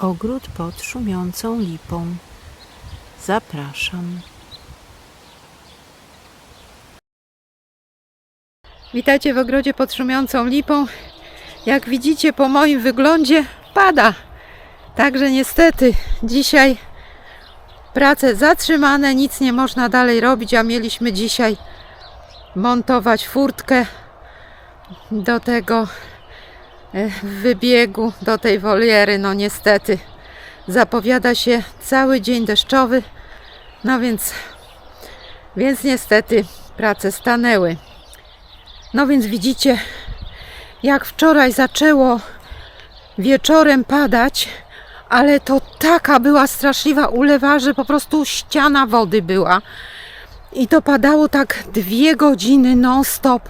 Ogród pod szumiącą lipą. Zapraszam. Witajcie w ogrodzie pod szumiącą lipą. Jak widzicie po moim wyglądzie pada. Także niestety dzisiaj prace zatrzymane, nic nie można dalej robić, a mieliśmy dzisiaj montować furtkę do tego wybiegu, do tej woliery. No niestety zapowiada się cały dzień deszczowy, no więc, więc niestety prace stanęły. No więc widzicie, jak wczoraj zaczęło wieczorem padać, ale to taka była straszliwa ulewa, że po prostu ściana wody była. I to padało tak dwie godziny non-stop.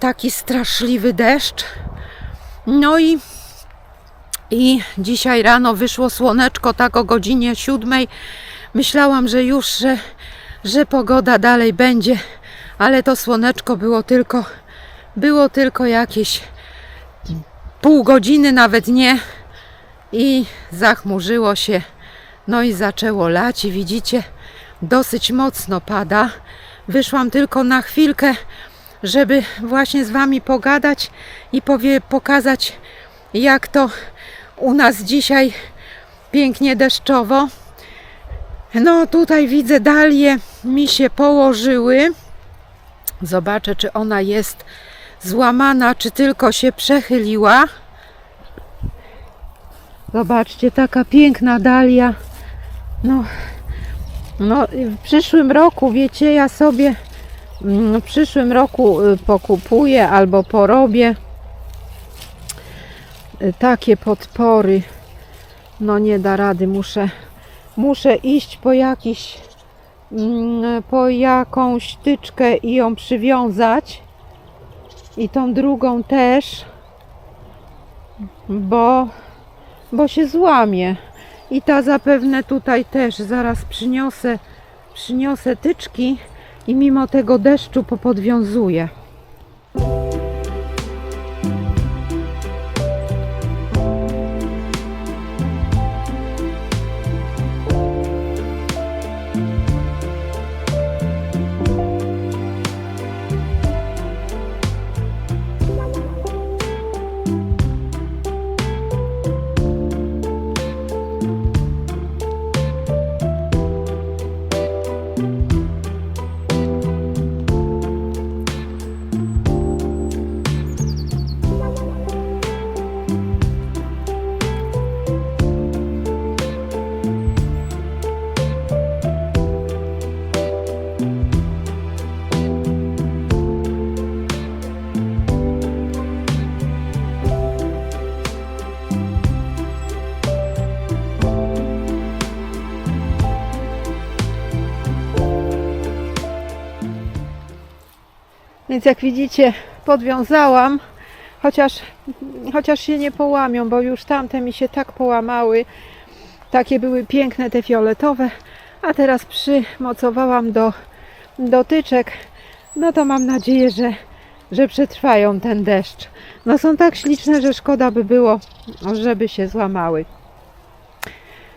Taki straszliwy deszcz. No i, i dzisiaj rano wyszło słoneczko tak o godzinie siódmej. Myślałam, że już, że, że pogoda dalej będzie, ale to słoneczko było tylko, było tylko jakieś pół godziny, nawet nie. I zachmurzyło się, no i zaczęło lać i widzicie, dosyć mocno pada. Wyszłam tylko na chwilkę, żeby właśnie z Wami pogadać i powie, pokazać, jak to u nas dzisiaj pięknie deszczowo. No tutaj widzę dalie mi się położyły. Zobaczę, czy ona jest złamana, czy tylko się przechyliła. Zobaczcie, taka piękna dalia. No, no w przyszłym roku, wiecie, ja sobie w przyszłym roku y, pokupuję albo porobię. Y, takie podpory. No nie da rady, muszę, muszę iść po jakiś mm, po jakąś tyczkę i ją przywiązać. I tą drugą też bo bo się złamie. I ta zapewne tutaj też zaraz przyniosę przyniosę tyczki i mimo tego deszczu popodwiązuję Więc jak widzicie, podwiązałam, chociaż, chociaż się nie połamią, bo już tamte mi się tak połamały. Takie były piękne te fioletowe, a teraz przymocowałam do dotyczek. No to mam nadzieję, że, że przetrwają ten deszcz. No są tak śliczne, że szkoda by było, żeby się złamały.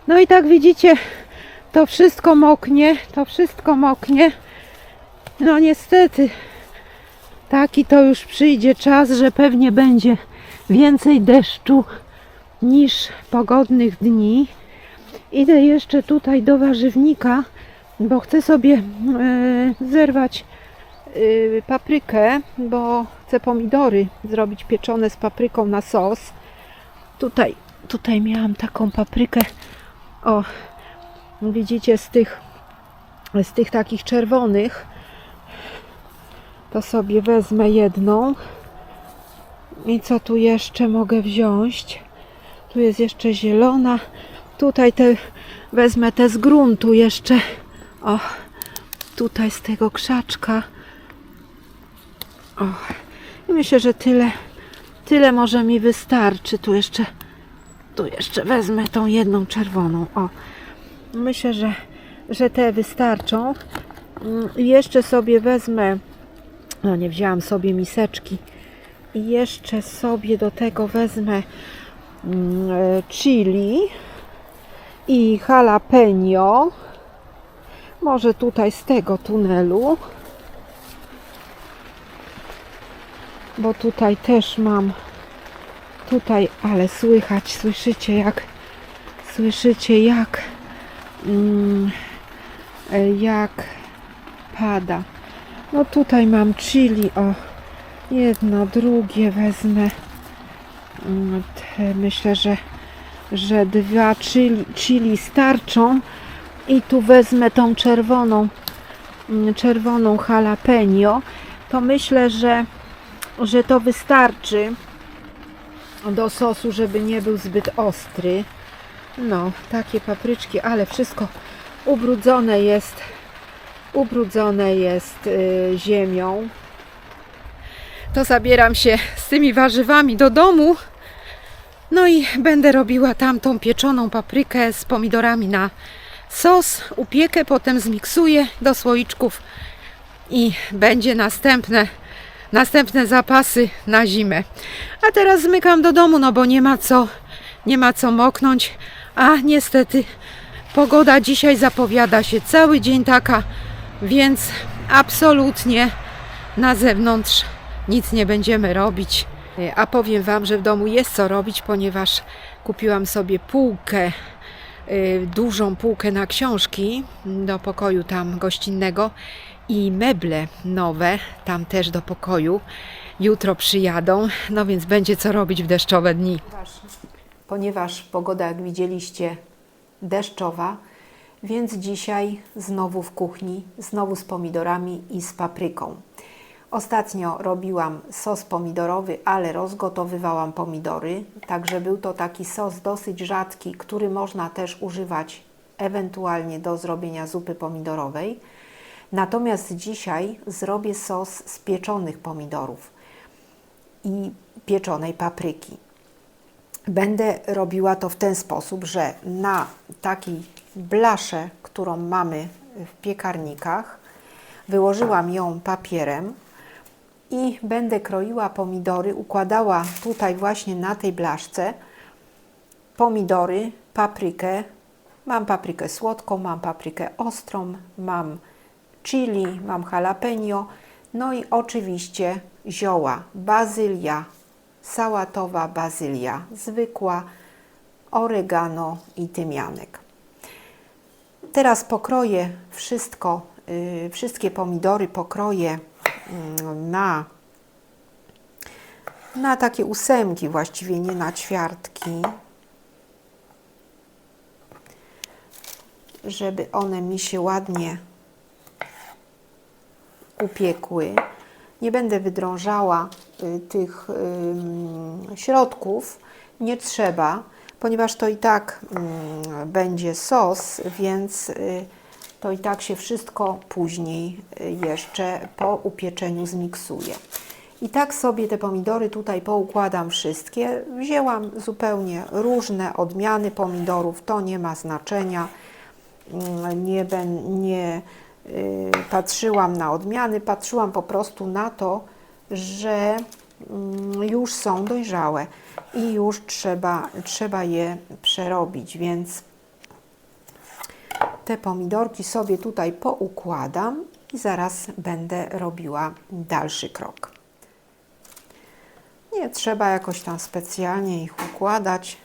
No i tak widzicie, to wszystko moknie, to wszystko moknie. No niestety, Taki to już przyjdzie czas, że pewnie będzie więcej deszczu niż pogodnych dni. Idę jeszcze tutaj do warzywnika, bo chcę sobie e, zerwać e, paprykę, bo chcę pomidory zrobić pieczone z papryką na sos. Tutaj, tutaj miałam taką paprykę. O, widzicie z tych, z tych takich czerwonych to sobie wezmę jedną. I co tu jeszcze mogę wziąć? Tu jest jeszcze zielona. Tutaj te wezmę te z gruntu jeszcze. O, tutaj z tego krzaczka. O, i myślę, że tyle, tyle może mi wystarczy. Tu jeszcze, tu jeszcze wezmę tą jedną czerwoną. O, myślę, że, że te wystarczą. Mm, I jeszcze sobie wezmę no nie wzięłam sobie miseczki. I jeszcze sobie do tego wezmę mm, e, chili. i jalapeno. Może tutaj z tego tunelu. Bo tutaj też mam tutaj, ale słychać, słyszycie jak słyszycie jak mm, e, jak pada. No tutaj mam chili, o jedno, drugie wezmę. Mm, myślę, że, że dwa chili, chili starczą i tu wezmę tą czerwoną mm, czerwoną jalapeno. To myślę, że, że to wystarczy do sosu, żeby nie był zbyt ostry. No, takie papryczki, ale wszystko ubrudzone jest ubrudzone jest y, ziemią. To zabieram się z tymi warzywami do domu. No i będę robiła tamtą pieczoną paprykę z pomidorami na sos. Upiekę, potem zmiksuję do słoiczków i będzie następne następne zapasy na zimę. A teraz zmykam do domu, no bo nie ma co nie ma co moknąć, a niestety pogoda dzisiaj zapowiada się cały dzień taka, więc absolutnie na zewnątrz nic nie będziemy robić. A powiem Wam, że w domu jest co robić, ponieważ kupiłam sobie półkę, y, dużą półkę na książki do pokoju tam gościnnego i meble nowe tam też do pokoju. Jutro przyjadą, no więc będzie co robić w deszczowe dni. Ponieważ pogoda, jak widzieliście, deszczowa, więc dzisiaj znowu w kuchni, znowu z pomidorami i z papryką. Ostatnio robiłam sos pomidorowy, ale rozgotowywałam pomidory, także był to taki sos dosyć rzadki, który można też używać ewentualnie do zrobienia zupy pomidorowej. Natomiast dzisiaj zrobię sos z pieczonych pomidorów i pieczonej papryki. Będę robiła to w ten sposób, że na takiej blasze, którą mamy w piekarnikach, wyłożyłam ją papierem i będę kroiła pomidory, układała tutaj właśnie na tej blaszce pomidory, paprykę. Mam paprykę słodką, mam paprykę ostrą, mam chili, mam jalapeno, no i oczywiście zioła, bazylia, sałatowa bazylia, zwykła, oregano i tymianek. Teraz pokroję wszystko, y, wszystkie pomidory pokroję mm, na, na takie ósemki, właściwie nie na ćwiartki, żeby one mi się ładnie upiekły. Nie będę wydrążała y, tych środków, nie trzeba, ponieważ to i tak y, będzie sos, więc y, to i tak się wszystko później y, jeszcze po upieczeniu zmiksuje. I tak sobie te pomidory tutaj poukładam wszystkie. Wzięłam zupełnie różne odmiany pomidorów, to nie ma znaczenia. Mm, Nie, ben, nie y, patrzyłam na odmiany, patrzyłam po prostu na to, że mm, już są dojrzałe i już trzeba, trzeba je przerobić, więc te pomidorki sobie tutaj poukładam i zaraz będę robiła dalszy krok. Nie trzeba jakoś tam specjalnie ich układać,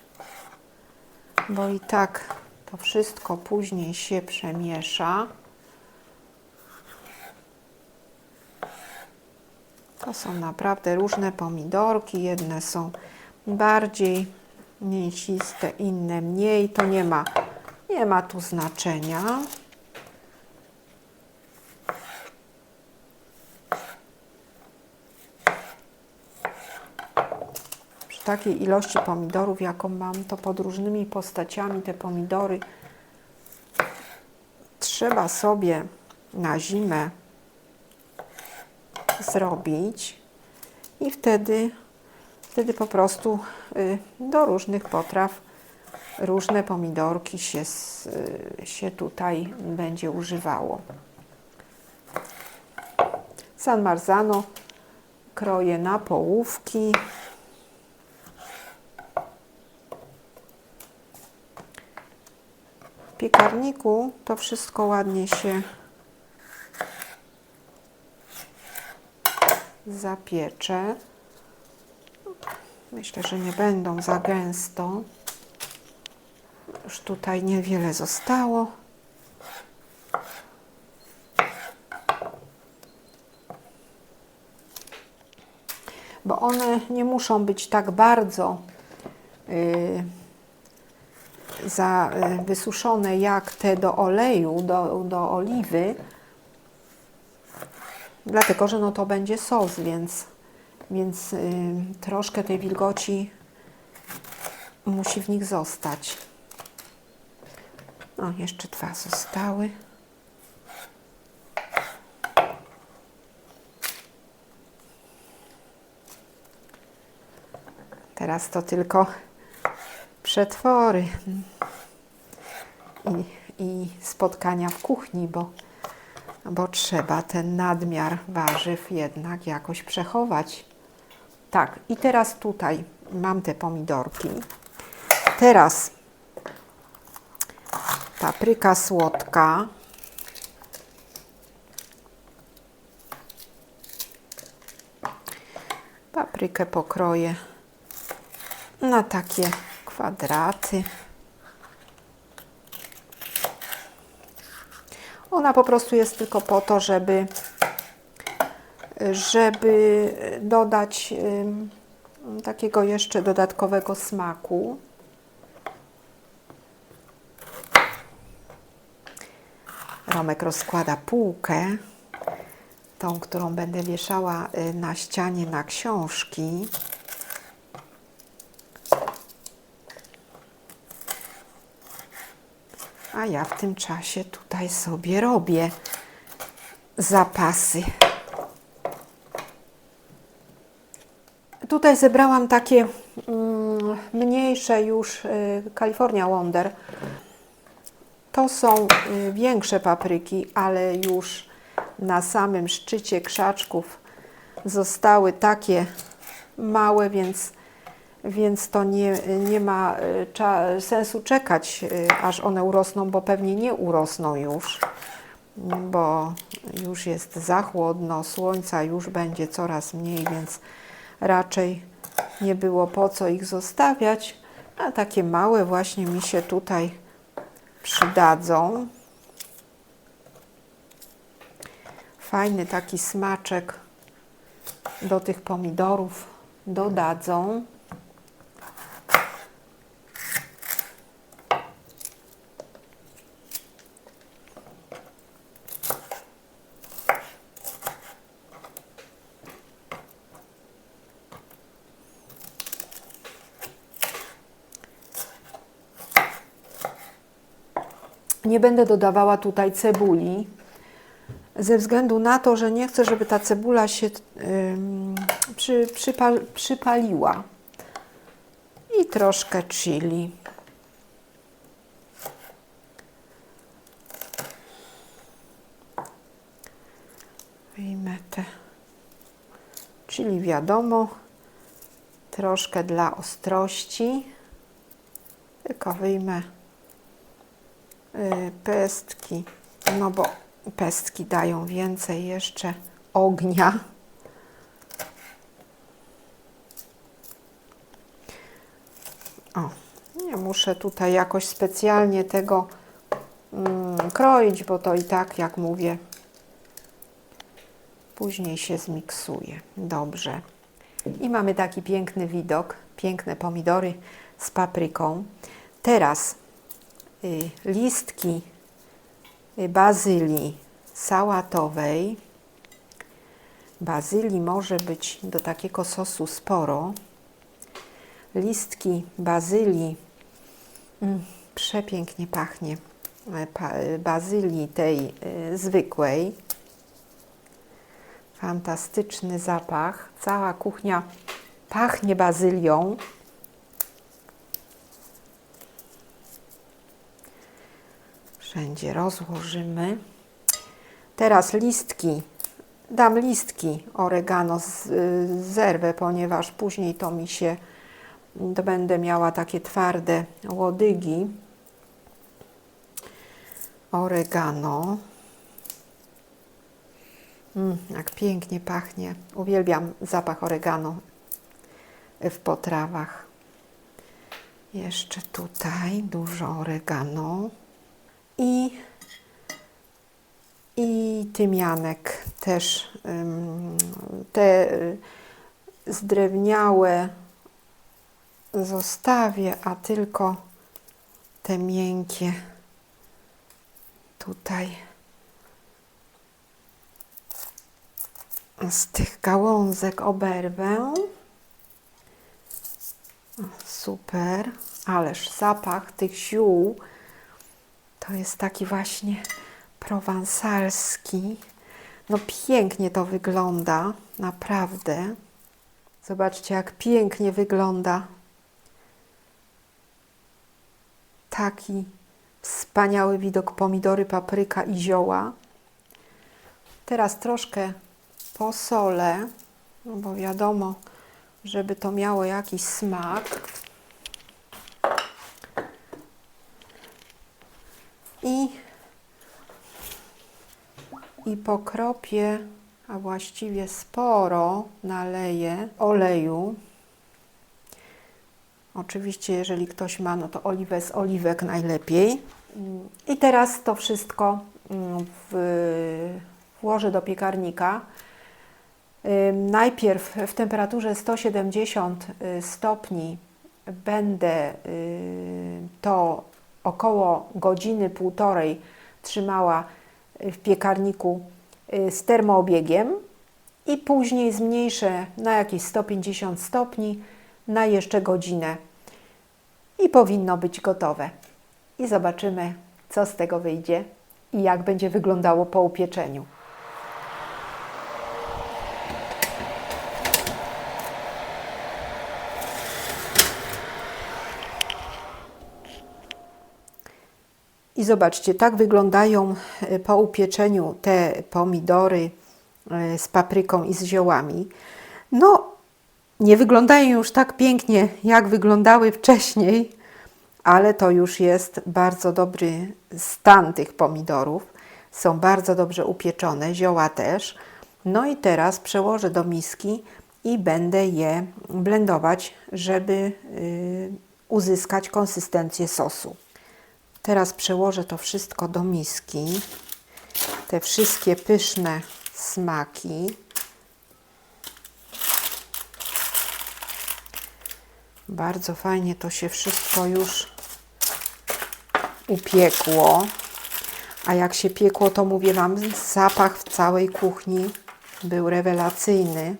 bo i tak to wszystko później się przemiesza. To są naprawdę różne pomidorki. Jedne są bardziej mięsiste, inne mniej. To nie ma, nie ma tu znaczenia. Przy takiej ilości pomidorów, jaką mam, to pod różnymi postaciami te pomidory trzeba sobie na zimę zrobić i wtedy, wtedy po prostu y, do różnych potraw różne pomidorki się, y, się tutaj będzie używało. San Marzano kroję na połówki. piekarniku to wszystko ładnie się zapiecze. Myślę, że nie będą za gęsto. Już tutaj niewiele zostało. Bo one nie muszą być tak bardzo yy, za y, wysuszone jak te do oleju, do, do oliwy, dlatego że no to będzie sos, więc, więc y, troszkę tej wilgoci musi w nich zostać. O, jeszcze dwa zostały. Teraz to tylko przetwory i, i spotkania w kuchni, bo, bo trzeba ten nadmiar warzyw jednak jakoś przechować. Tak, i teraz tutaj mam te pomidorki. Teraz papryka słodka. Paprykę pokroję na takie kwadraty. Ona po prostu jest tylko po to, żeby, żeby dodać takiego jeszcze dodatkowego smaku. Romek rozkłada półkę, tą, którą będę wieszała y, na ścianie na książki. A ja w tym czasie tutaj sobie robię zapasy. Tutaj zebrałam takie mm, mniejsze już y, California Wonder. To są y, większe papryki, ale już na samym szczycie krzaczków zostały takie małe, więc więc to nie, nie ma cza, sensu czekać, y, aż one urosną, bo pewnie nie urosną już, bo już jest za chłodno, słońca już będzie coraz mniej, więc raczej nie było po co ich zostawiać, a takie małe właśnie mi się tutaj przydadzą. Fajny taki smaczek do tych pomidorów dodadzą. Nie będę dodawała tutaj cebuli, ze względu na to, że nie chcę, żeby ta cebula się ym, przy, przypal, przypaliła. I troszkę chili. Wyjmę te chili wiadomo, troszkę dla ostrości, tylko wyjmę pestki, no bo pestki dają więcej jeszcze ognia. O, nie muszę tutaj jakoś specjalnie tego mm, kroić, bo to i tak, jak mówię, później się zmiksuje. Dobrze. I mamy taki piękny widok, piękne pomidory z papryką. Teraz y, listki y, bazylii sałatowej. Bazylii może być do takiego sosu sporo. Listki bazylii mm, przepięknie pachnie. e, y, bazylii tej y, zwykłej. Fantastyczny zapach. Cała kuchnia pachnie bazylią. Wszędzie rozłożymy. Teraz listki. Dam listki oregano z, zerwę, ponieważ później to mi się, to będę miała takie twarde łodygi. oregano. Mm, jak pięknie pachnie. Uwielbiam zapach oregano w potrawach. Jeszcze tutaj dużo oregano i, i tymianek też. Te y, zdrewniałe zostawię, a tylko te miękkie tutaj z tych gałązek oberwę. Super, ależ zapach tych ziół to jest taki właśnie prowansalski. No pięknie to wygląda, naprawdę. Zobaczcie, jak pięknie wygląda. Taki wspaniały widok pomidory, papryka i zioła. Teraz troszkę posolę, no bo wiadomo, żeby to miało jakiś smak. I, i pokropię, a właściwie sporo naleję oleju. Oczywiście, jeżeli ktoś ma, no to oliwę z oliwek najlepiej. I teraz to wszystko mm, w, włożę do piekarnika. Najpierw w temperaturze 170 y, stopni będę y, to około godziny, półtorej trzymała w piekarniku y, z termoobiegiem i później zmniejszę na jakieś 150 stopni na jeszcze godzinę i powinno być gotowe. I zobaczymy, co z tego wyjdzie i jak będzie wyglądało po upieczeniu. I zobaczcie, tak wyglądają e, po upieczeniu te pomidory e, z papryką i z ziołami. No, nie wyglądają już tak pięknie, jak wyglądały wcześniej, ale to już jest bardzo dobry stan tych pomidorów. Są bardzo dobrze upieczone, zioła też. No i teraz przełożę do miski i będę je blendować, żeby y, uzyskać konsystencję sosu. Teraz przełożę to wszystko do miski. Te wszystkie pyszne smaki. Bardzo fajnie to się wszystko już upiekło. A jak się piekło, to mówię Wam, zapach w całej kuchni był rewelacyjny.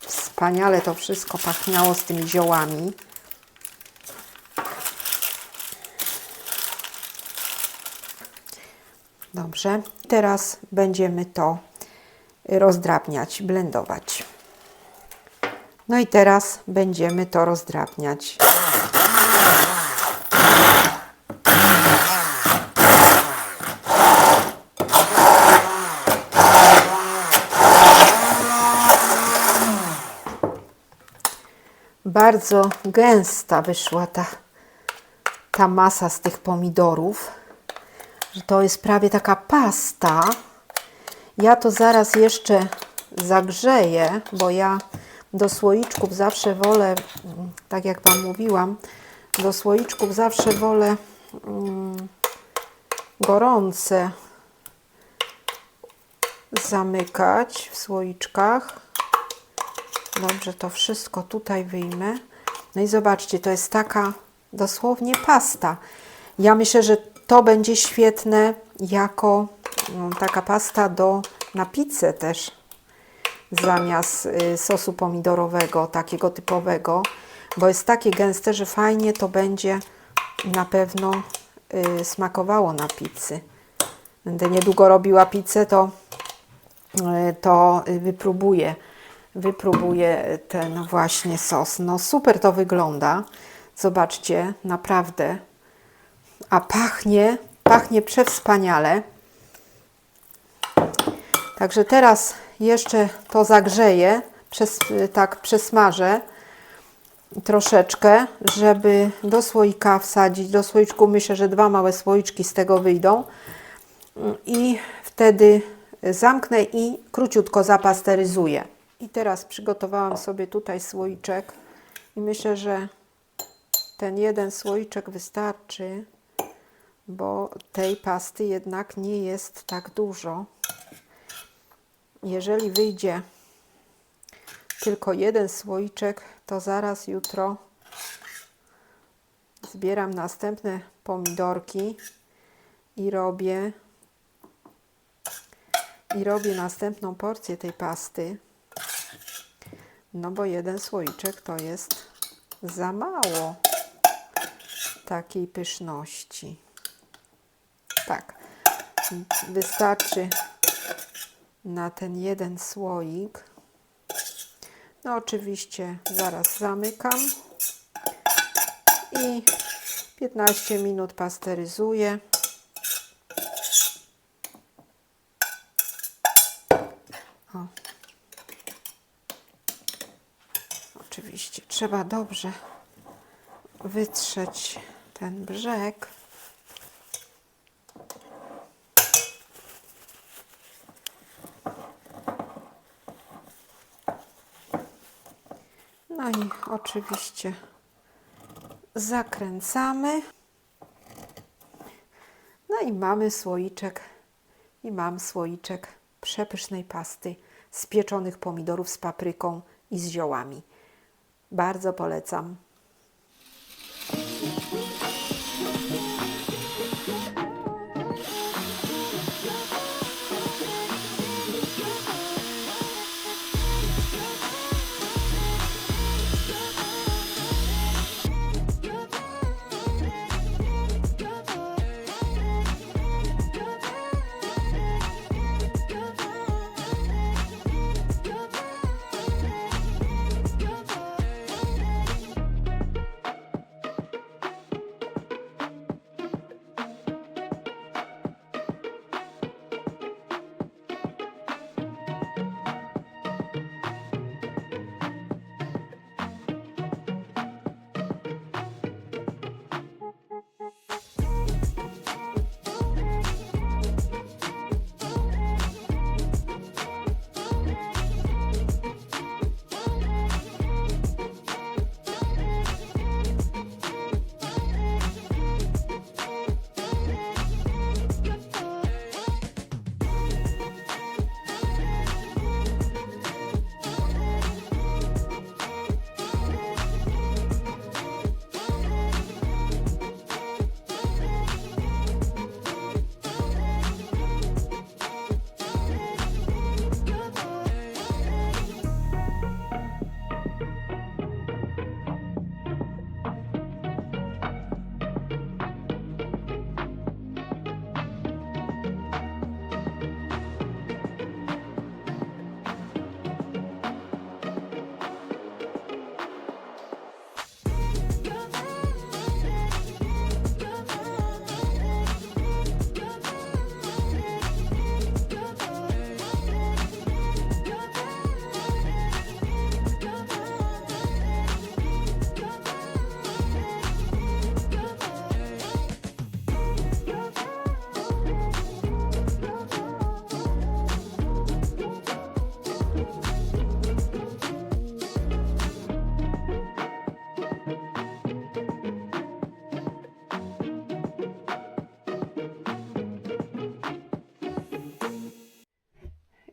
Wspaniale to wszystko pachniało z tymi ziołami. Dobrze. Teraz będziemy to rozdrabniać, blendować. No i teraz będziemy to rozdrabniać. Bardzo gęsta wyszła ta, ta masa z tych pomidorów, że to jest prawie taka pasta. Ja to zaraz jeszcze zagrzeję, bo ja do słoiczków zawsze wolę, mm, tak jak Wam mówiłam, do słoiczków zawsze wolę mm, gorące zamykać w słoiczkach. Dobrze, to wszystko tutaj wyjmę. No i zobaczcie, to jest taka dosłownie pasta. Ja myślę, że to będzie świetne jako mm, taka pasta do na pizzę też zamiast y, sosu pomidorowego, takiego typowego, bo jest takie gęste, że fajnie to będzie na pewno y, smakowało na pizzy. Będę niedługo robiła pizzę, to, y, to wypróbuję, wypróbuję ten właśnie sos. No super to wygląda. Zobaczcie, naprawdę. A pachnie, pachnie przewspaniale. Także teraz jeszcze to zagrzeję, przez, tak przesmażę troszeczkę, żeby do słoika wsadzić. Do słoiczku myślę, że dwa małe słoiczki z tego wyjdą. i wtedy zamknę i króciutko zapasteryzuję. I teraz przygotowałam sobie tutaj słoiczek i myślę, że ten jeden słoiczek wystarczy, bo tej pasty jednak nie jest tak dużo. Jeżeli wyjdzie tylko jeden słoiczek, to zaraz jutro zbieram następne pomidorki i robię i robię następną porcję tej pasty. No bo jeden słoiczek to jest za mało takiej pyszności. Tak, wystarczy na ten jeden słoik. No oczywiście zaraz zamykam i 15 minut pasteryzuję. O. Oczywiście trzeba dobrze wytrzeć ten brzeg. No i oczywiście zakręcamy. No i mamy słoiczek i mam słoiczek przepysznej pasty z pieczonych pomidorów z papryką i z ziołami. Bardzo polecam.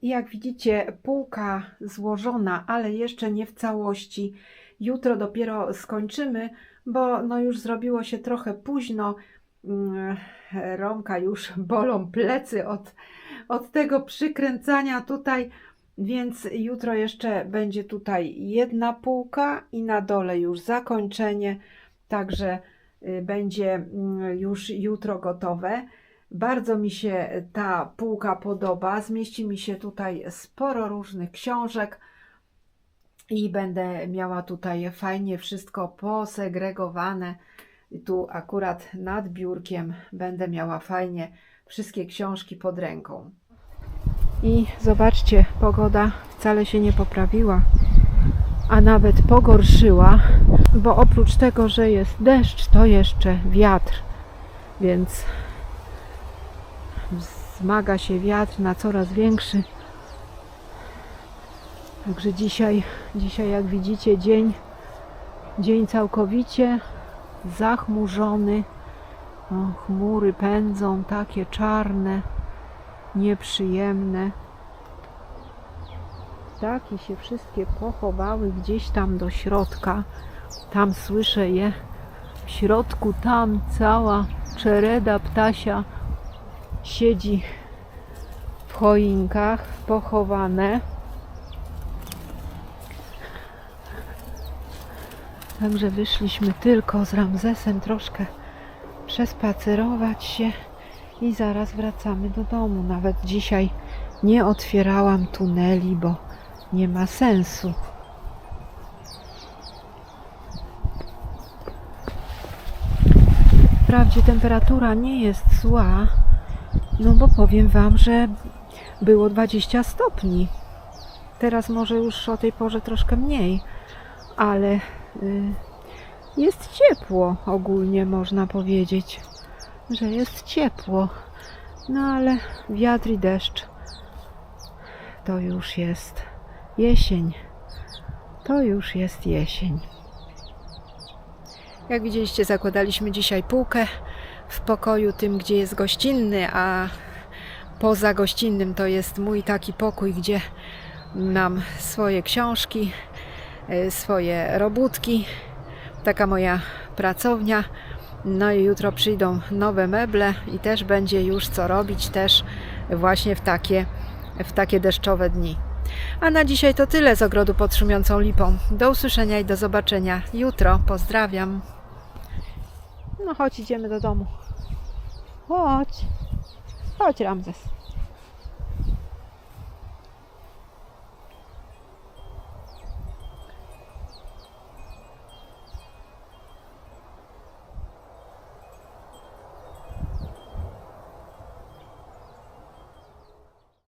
Jak widzicie, półka złożona, ale jeszcze nie w całości. Jutro dopiero skończymy, bo no już zrobiło się trochę późno. Mm, Romka już bolą plecy od, od tego przykręcania tutaj, więc jutro jeszcze będzie tutaj jedna półka i na dole już zakończenie, także y, będzie mm, już jutro gotowe. Bardzo mi się ta półka podoba. Zmieści mi się tutaj sporo różnych książek i będę miała tutaj fajnie wszystko posegregowane. Tu akurat nad biurkiem będę miała fajnie wszystkie książki pod ręką. I zobaczcie, pogoda wcale się nie poprawiła, a nawet pogorszyła, bo oprócz tego, że jest deszcz, to jeszcze wiatr, więc wzmaga się wiatr na coraz większy. Także dzisiaj, dzisiaj jak widzicie dzień, dzień całkowicie zachmurzony. O, chmury pędzą takie czarne, nieprzyjemne. Ptaki się wszystkie pochowały gdzieś tam do środka. Tam słyszę je. W środku tam cała czereda ptasia siedzi w choinkach pochowane. Także wyszliśmy tylko z Ramzesem troszkę przespacerować się i zaraz wracamy do domu. Nawet dzisiaj nie otwierałam tuneli, bo nie ma sensu. Wprawdzie temperatura nie jest zła, no bo powiem Wam, że było 20 stopni. Teraz może już o tej porze troszkę mniej, ale y, jest ciepło ogólnie można powiedzieć, że jest ciepło. No ale wiatr i deszcz to już jest jesień. To już jest jesień. Jak widzieliście, zakładaliśmy dzisiaj półkę w pokoju tym, gdzie jest gościnny, a poza gościnnym to jest mój taki pokój, gdzie mam swoje książki, y, swoje robótki, taka moja pracownia. No i jutro przyjdą nowe meble i też będzie już co robić, też właśnie w takie, w takie deszczowe dni. A na dzisiaj to tyle z ogrodu pod szumiącą lipą. Do usłyszenia i do zobaczenia jutro. Pozdrawiam. No chodź, idziemy do domu. Chodź. Chodź, Ramzes.